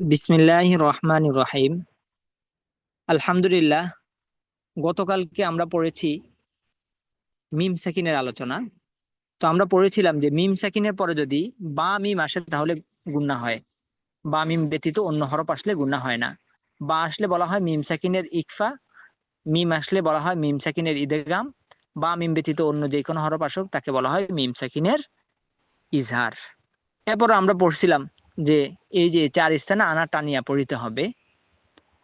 বিসমিল্লাহ রহমান রহিম আলহামদুলিল্লাহ, গতকালকে আমরা পড়েছি মিম সাকিনের আলোচনা। তো আমরা পড়েছিলাম যে মিম সাকিনের পরে যদি বা, মিম আসে তাহলে গুন্না হয়। বা, মিম ব্যতীত অন্য হরফ আসলে গুন্না হয় না। বা আসলে বলা হয় মিম সাকিনের ইকফা, মিম আসলে বলা হয় মিম সাকিনের ইদেগাম, বা, মিম ব্যতীত অন্য যে কোনো হরফ আসুক তাকে বলা হয় মিম সাকিনের ইজহার। এরপর আমরা পড়ছিলাম যে এই যে চার স্থানে আনা টানিয়া পড়িতে হবে।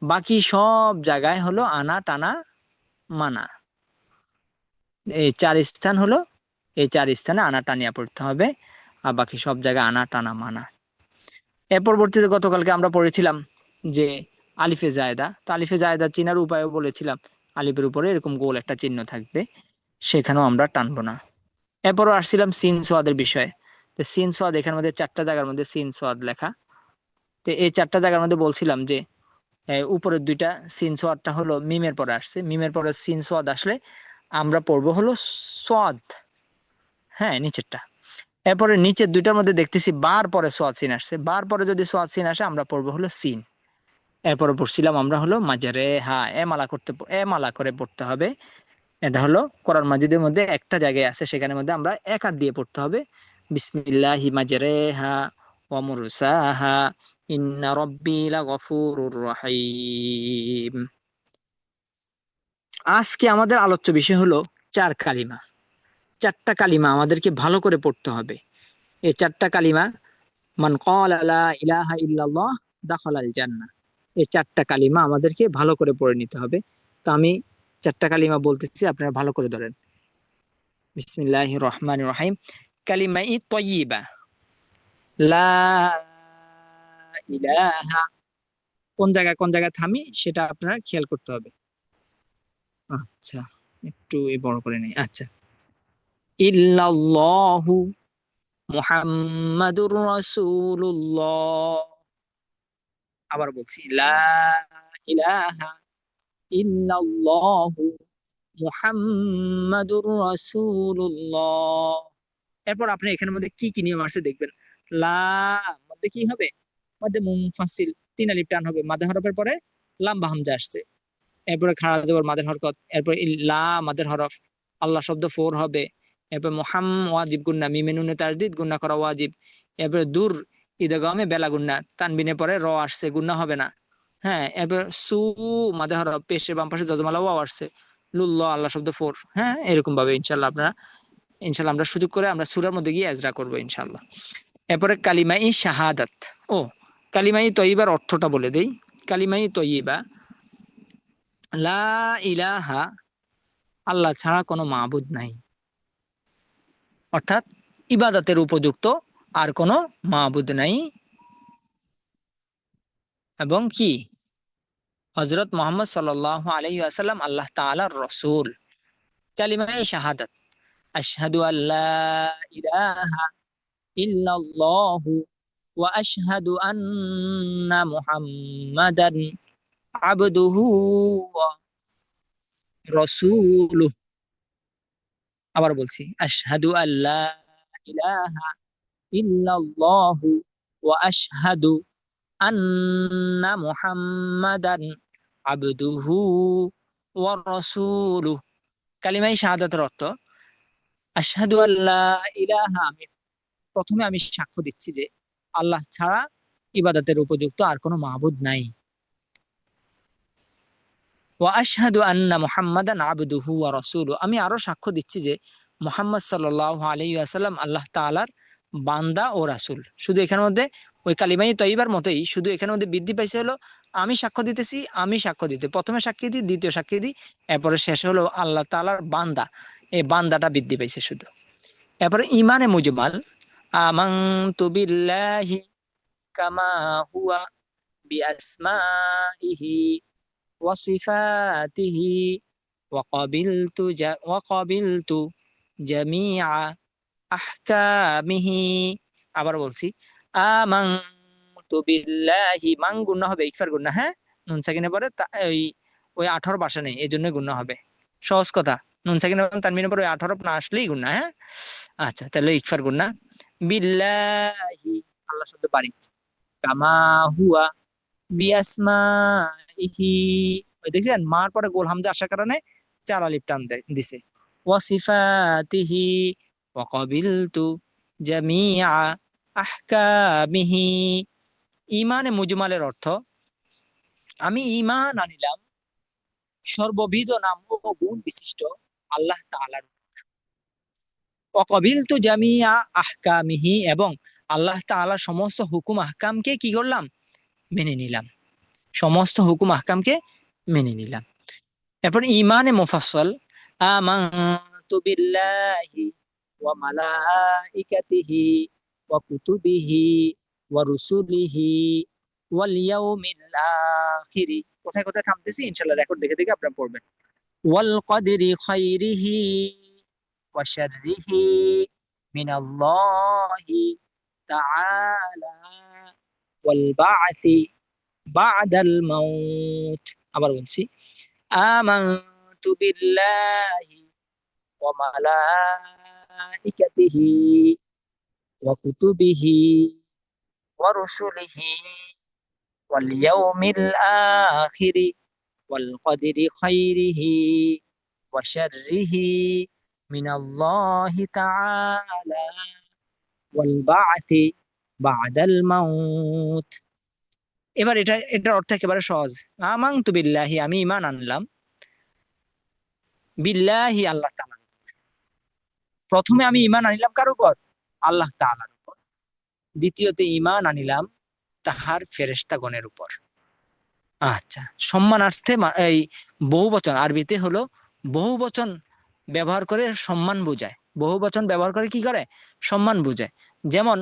বাকি সব জায়গায় হলো আনা, টানা, মানা। এই চার স্থান হলো, এই চার স্থানে আনা, টানিয়া পড়তে হবে, আর বাকি সব জায়গায় আনা, টানা, মানা। এর পরবর্তীতে গতকালকে আমরা পড়েছিলাম যে আলিফে জায়দা। তো আলিফে জায়দা চিনার উপায়ও বলেছিলাম। আলিফের উপরে এরকম গোল একটা চিহ্ন থাকবে, সেখানেও আমরা টানবো না। এরপরও আসছিলাম সিন সোয়াদের বিষয়ে। তো সিন সোয়াদ এখানের মধ্যে চারটা জায়গার মধ্যে সিন সোয়াদ লেখা। তো এই চারটা জায়গার মধ্যে বলছিলাম যে উপরের দুইটা সিন সোয়াদটা হলো মিমের পরে আসছে। মিমের পরে সিন সোয়াদ আসলে আমরা পড়ব হলো সোয়াদ হ্যাঁ নিচেরটা। এরপরে নিচের দুইটার মধ্যে দেখতেছি বার পরে সোয়াদ সিন আসছে। বার পরে যদি সোয়াদ সিন আসে, আমরা পড়ব হলো সিন এরপরে পড়ছিলাম আমরা হলো মাজারে হা এ মালা করতে এ মালা করে পড়তে হবে। এটা হলো কোরআন মাজিদের মধ্যে একটা জায়গায় আছে, সেখানের মধ্যে আমরা এক হাত দিয়ে পড়তে হবে। বিসমিল্লাহি মাজরেহা ওয়া মুরসাহা, ইন্না রাব্বি লাগফুরুর রহিম। আজকে আমাদের আলোচ্য বিষয় হলো চার কালিমা। চারটা কালিমা আমাদেরকে ভালো করে পড়তে হবে। এই চারটা কালিমা, মান ক্বালা লা ইলাহা ইল্লাল্লাহ দাখালাল জান্নাহ। এই চারটা কালিমা আমাদেরকে ভালো করে পড়ে নিতে হবে। তো আমি চারটা কালিমা বলতেছি, আপনারা ভালো করে ধরেন। বিসমিল্লাহির রহমানির রহিম। কালিমা ই তয়িবা লা ইলাহা কোন জায়গায় কোন জায়গায় থামি, সেটা আপনারা খেয়াল করতে হবে। আচ্ছা একটু বড় করে নেই। আচ্ছা। ইল্লাল্লাহু মুহাম্মাদুর রাসূলুল্লাহ। আবার বলছি, লা ইলাহা ইল্লাল্লাহু মুহাম্মাদুর রাসূলুল্লাহ। এরপর আপনি এখানের মধ্যে কি কি নিয়ম আছে দেখবেন। লা মধ্যে কি হবে? মধ্যে মুনফাসিল তিন আলিফ টান হবে। মাদে হরফের পরে লাম্বা হামজা আসছে। এরপরে খাড়া জবর মাদের হরকত, এরপর লা মাদের হরফ। আল্লাহ শব্দ ফোর হবে। এরপর মোহাম ওয়াজিব গুন্না মিমে নুনে তাজদিদ, গুন্না করা ওয়াজিব। এরপরে দূর ঈদগামে বেলা গুন্না, তানবিনে পরে র আসছে, গুন্না হবে না। হ্যাঁ এরপর সু মাদে হরফ, পেশে বাম পাশে যজমালা ওয়াও আসছে। লুল্ল, আল্লাহ শব্দ ফোর। হ্যাঁ এরকম ভাবে ইনশাল্লাহ আপনারা ইনশাল্লাহ আমরা সুযোগ করে আমরা সুরার মধ্যে গিয়ে এজরা করব ইনশাল্লাহ। এরপরে কালিমাই শাহাদাত। ও, কালিমাই তৈবার অর্থটা বলে দেই। কালিমাই তৈবা, লা ইলাহা আল্লাহ ছাড়া কোনো মাহবুদ নাই। অর্থাৎ ইবাদতের উপযুক্ত আর কোনো মাহবুদ নাই। এবং কি? হজরত মোহাম্মদ সাল আলহি আল্লাহ তালার রসুল। কালিমাই শাহাদাত। আশহাদু আল্লাহ ইলাহা ইল্লাল্লাহু ওয়া আশহাদু আন্না মুহাম্মাদান আবদুহু ওয়া রাসূলুহু। আবার বলছি, আশহাদু আল্লাহ ইলাহা ইল্লাল্লাহু ওয়া আশহাদু আন্না মুহাম্মাদান আবদুহু ওয়া রাসূলুহু। কালিমাই শাহাদাতের অর্থ আশহাদু আল্লাহ আমি প্রথমে আমি সাক্ষ্য দিচ্ছি যে আল্লাহ ছাড়া ইবাদতের উপযুক্ত আর কোনো মাহবুদ নাই। ওয়া আশহাদু আন্না মুহাম্মাদান আবদুহু ওয়া রাসূলুহু। আমি আরও সাক্ষ্য দিচ্ছি যে মুহাম্মদ সাল্লাল্লাহু আলাইহি ওয়াসাল্লাম আল্লাহ তাআলার বান্দা ও রাসূল। শুধু এখানের মধ্যে ওই কালিমাই তৈবার মতোই, শুধু এখানের মধ্যে বৃদ্ধি পাইছে হলো আমি সাক্ষ্য দিতেছি, আমি সাক্ষ্য দিতে। প্রথমে সাক্ষী দিই, দ্বিতীয় সাক্ষী দিই, এরপরে শেষ হলো আল্লাহ তালার বান্দা। এই বান্দাটা বৃদ্ধি পাইছে শুধু। এরপরে ইমানে মুজমাল, আমান্তু বিল্লাহি কামা হুয়া বিআসমাইহি ওয়া সিফাতিহি ওয়া ক্বাবিলতু ওয়া জামিআ আহকামিহি। আবার বলছি, আমান্তু বিল্লাহি মাং গুণা হবে, ইকফার গুণা হ্যাঁ? নুন সাকিনে পরে ওই ওই আঠারো বাসা নেই এই জন্য গুণা হবে। সহজ কথা। নুন সাকিনে তানমিনে পরে ওই আঠারো না আসলেই গুণা হ্যাঁ? আচ্ছা তাহলে ইকফার গুণা বিল্লাহি, আল্লাহ শব্দ বাড়ি। কামা হুয়া বিআসমাইহি ওই দেখছেন, মার পরে গোল হামজা আসার কারণে চার আলিফ টান দিছে। ওয়াসিফাতিহি ওয়াকাবিলতু জামিআ আহকামিহি। ইমানে মুজমালের অর্থ, আমি ইমান আনিলাম, সর্ববিধ নাম ও গুণ বিশিষ্ট আল্লাহ তাআলার অকবিলতু জামিয়া আহকামিহি এবং আল্লাহ তাআলার সমস্ত হুকুম আহকামকে কি করলাম? মেনে নিলাম। সমস্ত হুকুম আহকামকে মেনে নিলাম। এরপর ইমানে মুফাসসল, আমানতু বিল্লাহি ওয়া মালাইকাতিহি ওয়া কুতুবিহি ওয়া রুসুলিহি ওয়াল ইয়াউমিল আখিরি। কোথায় কোথায় থামতেছি? ইনশাআল্লাহ রেকর্ড দেখে দেখে আপনারা পড়বেন। ওয়াল কদরি খাইরিহি ওয়া শাররিহি মিনাল্লাহি তাআলা ওয়াল বা'থি বা'দাল মাউত আবার বলছি আমানতু বিল্লাহি ওয়া মালাইকাতিহি ওয়া কুতুবিহি ওয়া খাইরিহি ওয়া শাররিহি মিনাল্লাহি তাআলা ওয়াল বা'থি বা'দাল মাউত এবার এটা, এটার অর্থ একেবারে সহজ। আমানতু বিল্লাহি, আমি ঈমান আনলাম। বিল্লাহি আল্লাহ তাআলা প্রথমে আমি ইমান আনিলাম কার উপর? আল্লাহ তাআলার উপর। দ্বিতীয়তে ইমান আনিলাম তাহার ফেরেশতাগণের উপর। আচ্ছা সম্মানার্থে এই বহু বচন আরবিতে হলো বহু বচন ব্যবহার করে সম্মান বোঝায়। বহু বচন ব্যবহার করে কি করে? সম্মান বোঝায়। যেমন,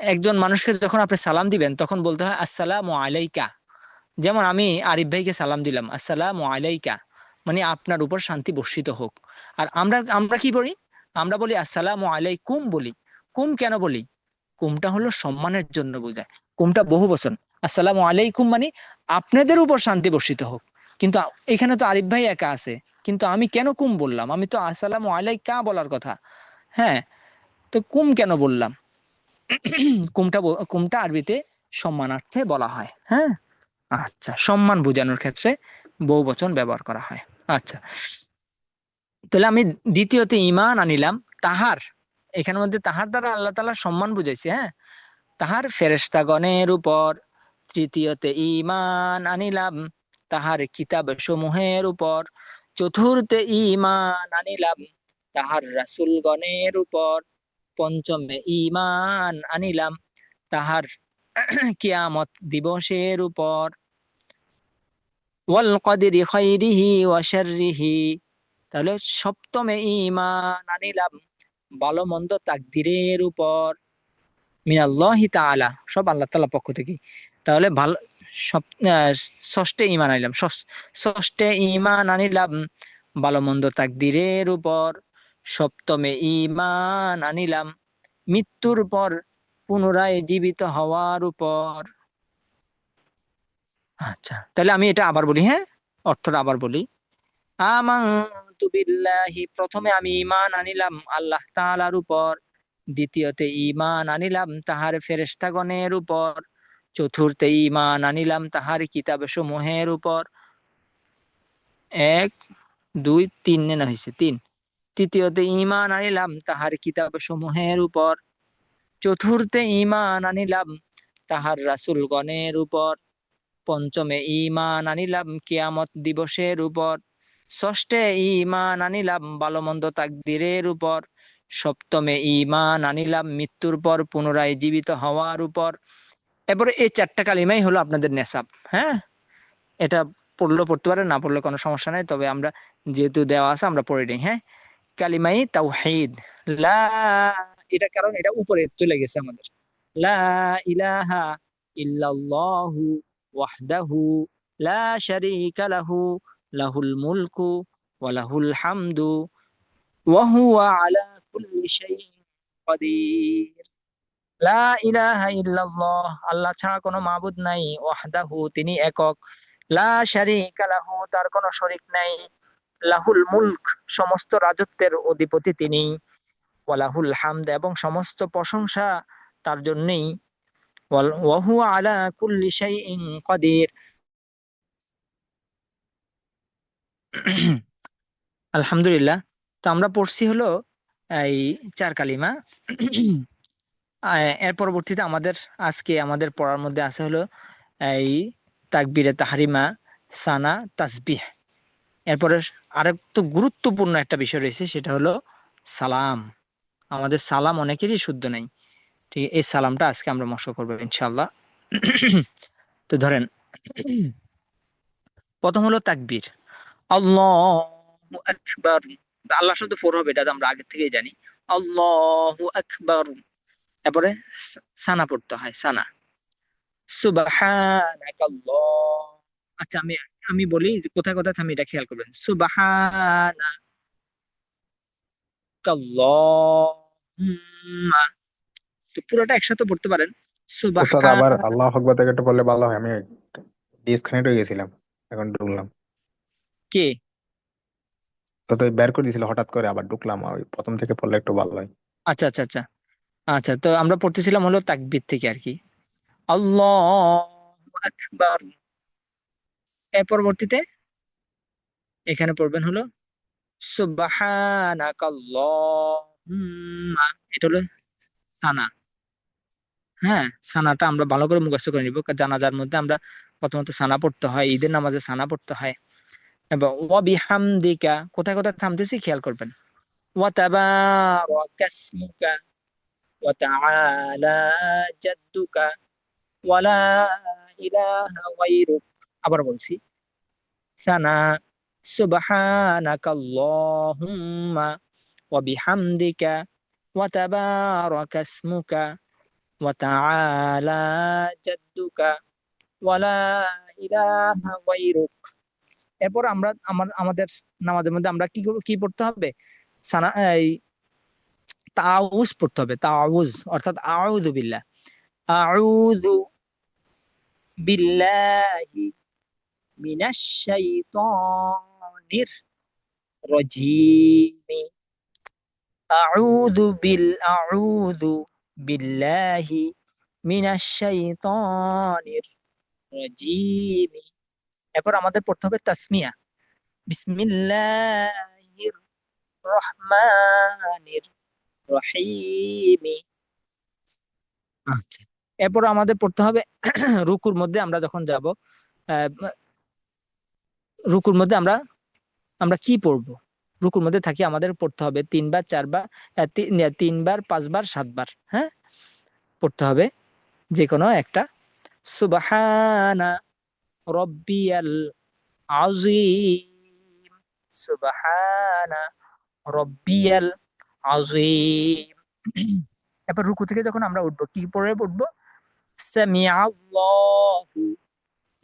একজন মানুষকে যখন আপনি সালাম দিবেন, তখন বলতে হয়, আসসালামু আলাইকা। যেমন আমি আরিফ ভাইকে সালাম দিলাম, আসসালামু আলাইকা। মানে আপনার উপর শান্তি বর্ষিত হোক। আর আমরা আমরা কি বলি? আমরা বলি, আসসালামু আলাইকুম বলি। কুম কেন বলি? কুমটা হলো সম্মানের জন্য বোঝায়। কুমটা বহু বচন আসসালামু আলাইকুম মানে আপনাদের উপর শান্তি বর্ষিত হোক। কিন্তু এখানে তো আরিফ ভাই একা আছে। কিন্তু আমি কেন কুম বললাম? আমি তো আসসালামু আলাইকা বলার কথা। হ্যাঁ তো কুম কেন বললাম? কুমটা কুমটা আরবিতে সম্মানার্থে বলা হয়। হ্যাঁ? আচ্ছা সম্মান বোঝানোর ক্ষেত্রে বহু বচন ব্যবহার করা হয়। আচ্ছা তাহলে আমি দ্বিতীয়তে ইমান আনিলাম। তাহার, এখানের মধ্যে তাহার দ্বারা আল্লাহ তাআলা সম্মান বুঝাইছে হ্যাঁ? তাহার ফেরেশতাগণের উপর তৃতীয়তে ঈমান আনিলাম তাহার কিতাব সমূহের উপর। চতুর্থে ঈমান আনিলাম তাহার রাসূলগণের উপর। পঞ্চমে ঈমান আনিলাম তাহার কিয়ামত দিবসের উপর। ওয়াল কদরি খাইরিহি ওয়া শাররিহি তাহলে সপ্তমে ঈমান আনিলাম ভালো মন্দ তাকদিরের উপর। মিনাল্লাহি তাআলা, সব আল্লাহ তাআলা পক্ষ থেকে। তাহলে ভালো ষষ্ঠে ঈমান আনিলাম। ষষ্ঠ- ঈমান আনিলাম, ভালো মন্দ তাকদিরের উপর। সপ্তমে ইমান আনিলাম, মৃত্যুর পর পুনরায় জীবিত হওয়ার উপর। আচ্ছা তাহলে আমি এটা আবার বলি হ্যাঁ? অর্থটা আবার বলি। আমানতু বিল্লাহি, প্রথমে আমি ইমান আনিলাম আল্লাহ তাআলার উপর। দ্বিতীয়তে ইমান আনিলাম তাহার ফেরেশতাগণের উপর। চতুর্থে ঈমান আনিলাম তাহার কিতাব সমূহের উপর। এক, দুই, তিন নেনা হয়েছে তিন। তৃতীয়তে ঈমান আনিলাম তাহার কিতাব সমূহের উপর। চতুর্থে ঈমান আনিলাম তাহার রাসূলগণের উপর। পঞ্চমে ঈমান আনিলাম কিয়ামত দিবসের উপর। ষষ্ঠে ঈমান আনিলাম বালমন্দ মন্দ তাকদিরের উপর। সপ্তমে ঈমান আনিলাম মৃত্যুর পর পুনরায় জীবিত হওয়ার উপর। এরপরে এই চারটা কালিমাই হলো আপনাদের নেশাব হ্যাঁ? এটা পড়লেও পড়তে পারে না পড়লে কোনো সমস্যা নাই, তবে আমরা যেহেতু দেওয়া আছে আমরা পড়ে নিই হ্যাঁ? কালিমাই তাওহীদ, লা, এটা কারণ এটা উপরে চলে গেছে আমাদের, লা ইলাহা ওয়াহদাহু লা শারীকা লাহু, লাহুল ওয়া লাহুল হামদু, ওয়া হুয়া আলা কুল্লি শাইইন লা ইলাহা ইল্লাল্লাহ, আল্লাহ ছাড়া কোনো মাবুদ নাই, ওয়াহদাহু, তিনি একক। লা শারীকা লাহু, তার কোনো শরীক নাই। লাহুল মুলক, সমস্ত রাজত্বের অধিপতি তিনি। ওয়ালাহুল হামদ, এবং সমস্ত প্রশংসা তার জন্যই। ওয়াহুয়া আলা কুল্লি শাইইন কাদির। আলহামদুলিল্লাহ, তো আমরা পড়ছি হলো এই চার কালিমা। এর পরবর্তীতে আমাদের আজকে আমাদের পড়ার মধ্যে আছে হলো, এই তাকবিরে তাহারিমা, সানা, তাসবিহ। এরপরে আরেকটু গুরুত্বপূর্ণ একটা বিষয় রয়েছে, সেটা হলো সালাম। আমাদের সালাম অনেকেরই শুদ্ধ নেই। ঠিক, এই সালামটা আজকে আমরা মশক করব ইনশাল্লাহ তো ধরেন, প্রথম হলো তাকবীর। আল্লাহু আকবার। আল্লাহ শব্দ ফোর হবে, এটা তো আমরা আগে থেকেই জানি। আল্লাহু আকবার। এরপরে সানা পড়তে হয় সানা। সুবহানাকাল্লাহ। আচ্ছা আমি আমি বলি যে কোথায় কোথায় থামি এটা খেয়াল করবেন। সুবহানাকাল্লাহুম্মা। তো পুরোটা একসাথে পড়তে পারেন। সুবহান আবার আল্লাহ আকবার থেকে একটু বললে ভালো হয়। আমি ডিসকানেক্ট হয়ে গেছিলাম এখন ঢুকলাম। কে? তো বের করে দিয়েছিল হঠাৎ করে আবার ঢুকলাম। ওই প্রথম থেকে পড়লে একটু ভালো হয়। আচ্ছা আচ্ছা আচ্ছা। আচ্ছা তো আমরা পড়তেছিলাম হলো তাকবীর থেকে আর কি। আল্লাহু পরবর্তীতে এখানে পড়বেন হলো হ্যাঁ সানাটা আমরা ভালো করে মুখস্থ করে মধ্যে আমরা প্রথমত সানা পড়তে হয়, ঈদের নামাজে সানা পড়তে হয়। এবং কোথায় কোথায় থামতেছি খেয়াল করবেন। ওয়া জাদ্দুকা ওয়া লা ইলাহা গায়রুক আবার বলছি সানা ওয়া তাবারাকা ইসমুকা ওয়া তাআলা জাদ্দুকা ওয়া লা ইলাহা গায়রুক এরপর আমরা, আমার, আমাদের নামাজের মধ্যে আমরা কি কি পড়তে হবে? সানা তাউজ পড়তে হবে তাউজ অর্থাৎ আউযু বিল্লাহ। আউযু বিল্লাহি মিনাশ শাইতানির রাজিম। আউযু বিল, আউযু বিল্লাহি মিনাশ শাইতানির রাজিম। এরপর আমাদের পড়তে হবে তাসমিয়া। বিসমিল্লাহির রহমানির আচ্ছা এরপর আমাদের পড়তে হবে রুকুর মধ্যে আমরা যখন যাব রুকুর মধ্যে আমরা আমরা কি পড়ব? রুকুর মধ্যে থাকি আমাদের পড়তে হবে তিনবার, চারবার তিনবার, পাঁচবার, সাতবার হ্যাঁ? পড়তে হবে যে কোনো একটা। সুবহানা রব্বিয়াল আযীম। সুবহানা রব্বিয়াল আযীম। এরপর রুকু থেকে যখন আমরা উঠবো কি পরে উঠবো? সামিআল্লাহু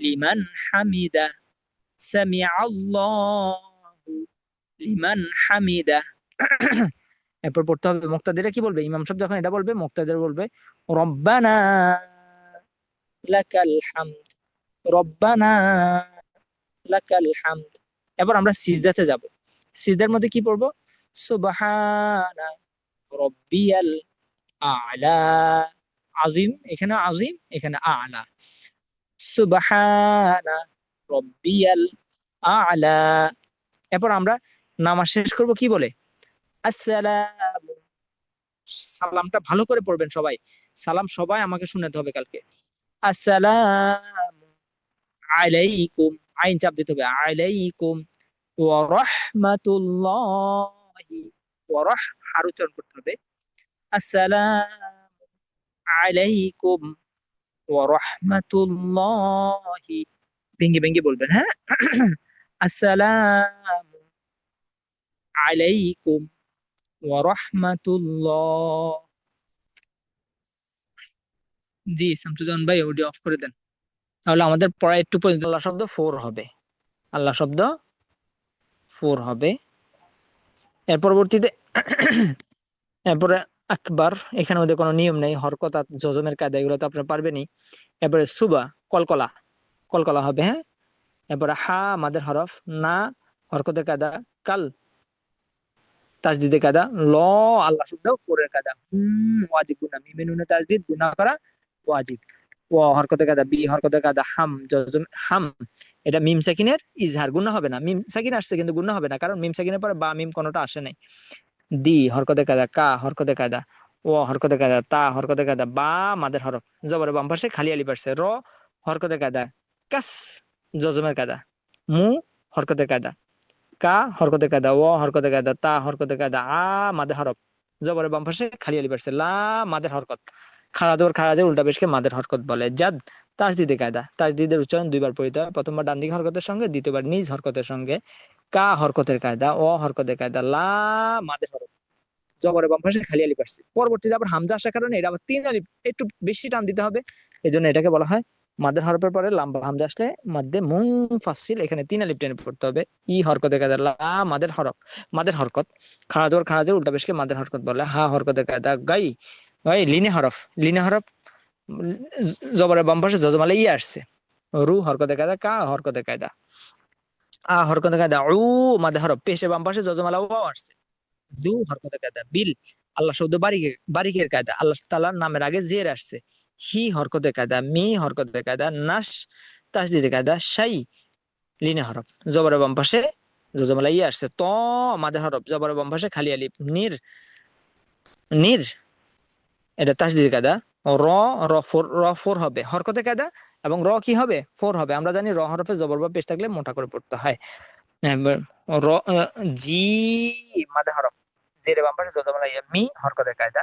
লিমান হামিদা। সামিআল্লাহু লিমান হামিদা। এরপর পড়তে হবে মুক্তাদিরা কি বলবে? ইমাম সাহেব যখন এটা বলবে মুক্তাদির বলবে রব্বানা লাকাল হামদ রব্বানা লাকাল হামদ। এবার আমরা সিজদাতে যাব। সিজদার মধ্যে কি পড়ব? এরপর আমরা নামাজ শেষ করব কি বলে? আসসালাম। সালামটা ভালো করে পড়বেন সবাই। সালাম সবাই আমাকে শুনাতে হবে কালকে। আসসালাম আলাইকুম। আইন চাপ দিতে হবে। আলাইকুম ওয়া রাহমাতুল্লাহি। ওয়া রাহ হার উচ্চারণ করতে হবে। আসসালাম আলাইকুম ভেঙ্গে ভেঙ্গে বলবেন হ্যাঁ? আসসালাম আলাইকুম জি, শামসুজ্জামান ভাই অডিও অফ করে দেন। তাহলে আমাদের পড়া একটু পর্যন্ত আল্লাহ শব্দ ফোর হবে। আল্লাহ শব্দ ফোর হবে। এর পরবর্তীতে এরপরে আকবার এখানে ওদের কোনো নিয়ম নেই, হরকত আর জজমের কায়দা, এগুলো তো আপনার পারবেনই। এরপরে সুবা, কলকলা কলকলা হবে হ্যাঁ? এরপরে হা আমাদের হরফ, না, হরকতের কায়দা, কাল তাজদিদে কায়দা, ল, আল্লাহ শব্দ ফোরের কায়দা, হুম, ওয়াজিব গুনা মিমে তাজদিদ গুনা করা, ওয়াজিব। ও হরকতে কাদা বি হরকতে কাদা হাম জজম হাম এটা মিম সাকিনের ইজহার গুণ হবে না মিম সাকিন আসছে কিন্তু গুণ হবে না কারণ মিম সাকিনের পরে বা মিম কোনোটা আসে নাই দি হরকতে কাদা কা হরকতে কাদা ও হরকতে কাদা তা হরকতে কাদা বা মাদের হরফ জবরের বাম পাশে খালি আলি পারছে র হরকতে কাদা কাস জজমের কাদা মু হরকতে কাদা কা হরকতে কাদা ও হরকতে কাদা তা হরকতে কাদা আ মাদের হরফ জবরের বাম পাশে খালি আলি পারছে লা মাদের হরকত খাড়া দোর খাড়া দিয়ে উল্টা পেশকে মাদের হরকত বলে। জাদ তাসদিদে কায়দা। তাসদিদের উচ্চারণ দুইবার পড়িতে হয়। প্রথমবার ডান দিক হরকতের সঙ্গে, দ্বিতীয়বার নিজ হরকতের সঙ্গে। কা হরকতের কায়দা ও হরকতের কায়দা, লা মাদের হরকত। জবরের বাম পাশে খালি আলি পারছে পরবর্তীতে আবার হামজা আসার কারণে এটা আবার তিন আলিফ, একটু বেশি টান দিতে হবে। এই জন্য এটাকে বলা হয় মাদের হরফের পরে লাম্বা হামজা আসলে মাদ্দে মুং ফাসিল এখানে তিন আলিফ টেনে পড়তে হবে। ই হরকতের কায়দা, লা মাদের হরক, মাদের হরকত। খাড়া দোর খাড়া দোর উল্টা পেশকে মাদের হরকত বলে। হা হরকতের কায়দা, গাই। গাই লিনে হরফ লিনে হরফ জবরের বাম পাশে জজমালে ই আসছে। রু হরকতের কায়দা, কা হরকতের কায়দা। আ হরকতের কায়দা, উ, মাদে হরফ, পেশে বাম পাশে জজমালা ও আসছে। দু হরকতের কায়দা, বিল, আল্লাহ শব্দ বারিকের বারিকের কায়দা, আল্লাহ তাআলার নামের আগে জের আসছে। হি হরকতের কায়দা, মি হরকতের কায়দা, নাস তাসদিদের কায়দা, শাই, লিনে হরফ। জবরের বাম পাশে জজমালা ই আসছে। ত, মাদে হরফ জবরের বাম পাশে খালি আলিফ, নির নির এটা তাসদিদের কায়দা র র ফোর র ফোর হবে। হরকতে কায়দা এবং র কি হবে? ফোর হবে। আমরা জানি র হরফে জবর বা পেশ থাকলে মোটা করে পড়তে হয়। র জি মাদে হরফ। জেরে বাম পাশে জজমালা মি হরকতের কায়দা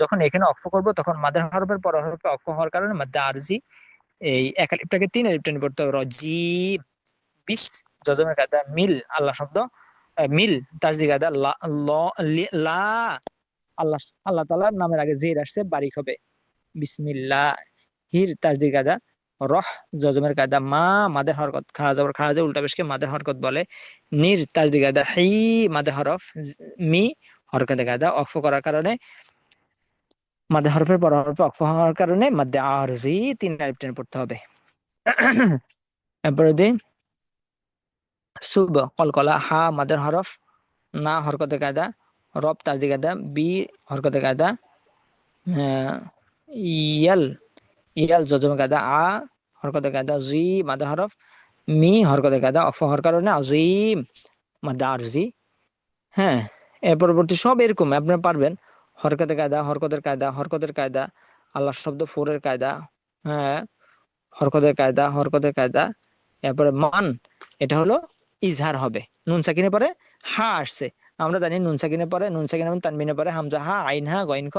যখন এখানে অক্ষ করব, তখন মাদের হরফের পর হরফে অক্ষ হওয়ার কারণে মাদ্দা আরজি এই এক আলিফটাকে তিন আলিফ টেনে পড়তে হবে। র, জি বিস জজমের কায়দা মিল, আল্লাহ শব্দ মিল তাসদি কায়দা লা, ল, লা আল্লাহ আল্লাহ তাআলার নামের আগে জের আসছে, বারিক হবে। বিসমিল্লাহ। হির তাসদির কায়দা রহ জজমের কায়দা মা, মাদের হরকত। খাড়া জবর, খাড়া দিয়ে উল্টা পেশকে মাদের হরকত বলে। নির তাসদির কায়দা হি, মাদের হরফ। জ- মি হরকতে কায়দা অক্ফ করার কারণে, মাদের হরফের পর হরফে অক্ফ হওয়ার কারণে মাদ্দে আরজি তিন আলিফ টেনে পড়তে হবে। এরপরে দিই সুব, কলকলা, হা, মাদের হরফ। না হরকতে কায়দা রব তাসদির কায়দা বি হরকতে আহ, ইয়াল ইয়াল জজমে কায়দা আ হরকতে কায়দা জি মাদা হরফ মি হরকতে কায়দা অফ হওয়ার কারণে আজিম মাদা আরজি হ্যাঁ এর পরবর্তী সব এরকম আপনারা পারবেন হরকতে কায়দা হরকতের কায়দা হরকতের কায়দা আল্লাহ শব্দ ফোরের কায়দা হ্যাঁ হরকতের কায়দা হরকতের কায়দা এরপরে মান এটা হলো ইজহার হবে নুন সাকিনের পরে হা আসছে আমরা জানি নুন সাকিনের পরে নুন সাকিন এবং তানবিনের পরে হামজা হা আইন হা গইন খ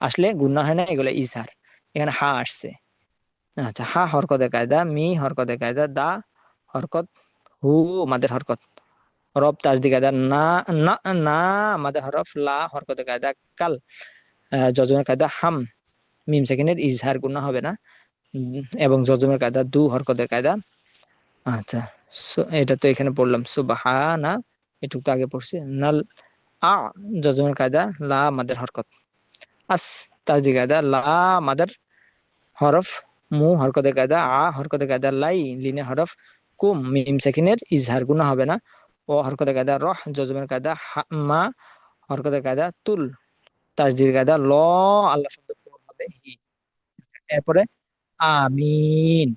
আসলে গুন্না হয় না এগুলো ইজহার। এখানে হা আসছে। আচ্ছা হা হরকতের কায়দা মি হরকতের কায়দা দা হরকত হু মাদের হরকত। রব তাজদি কায়দা না না না মাদের হরফ লা হরকতের কায়দা কাল। আহ, জজমের কায়দা হাম। মিম সেকেন্ডের ইজহার গুন্না হবে না। এবং জজমের কায়দা দু হরকতের কায়দা। আচ্ছা এটা তো এখানে পড়লাম। সুবহানা এটুকু তো আগে পড়ছি। নাল, আ জজমের কায়দা, লা, মাদের হরকত। আস তাজদি কায়দা, লা, মাদের হরফ, মু হরকতে কায়দা, আ হরকতে কায়দা, লাই লিনে হরফ, কুম, মিম সেকিনের ইজহার গুনা হবে না। ও হরকতে কায়দা, রহ জজমের কায়দা মা হরকতে কায়দা, তুল তাসদির কায়দা, ল, আল্লাহ শব্দ হবে হি। এরপরে আমিন।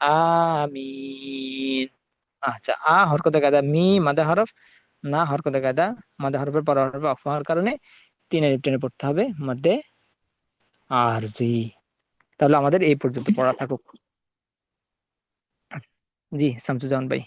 আমিন। আচ্ছা আ হরকতে কায়দা মি মাদা হরফ, না হরকতে কায়দা মাদা হরফের পর হরফে অফ হওয়ার কারণে তিন টেনে পড়তে হবে মধ্যে আরজি তাহলে আমাদের এই পর্যন্ত পড়া থাকুক। জি, শামসুজ্জামান ভাই।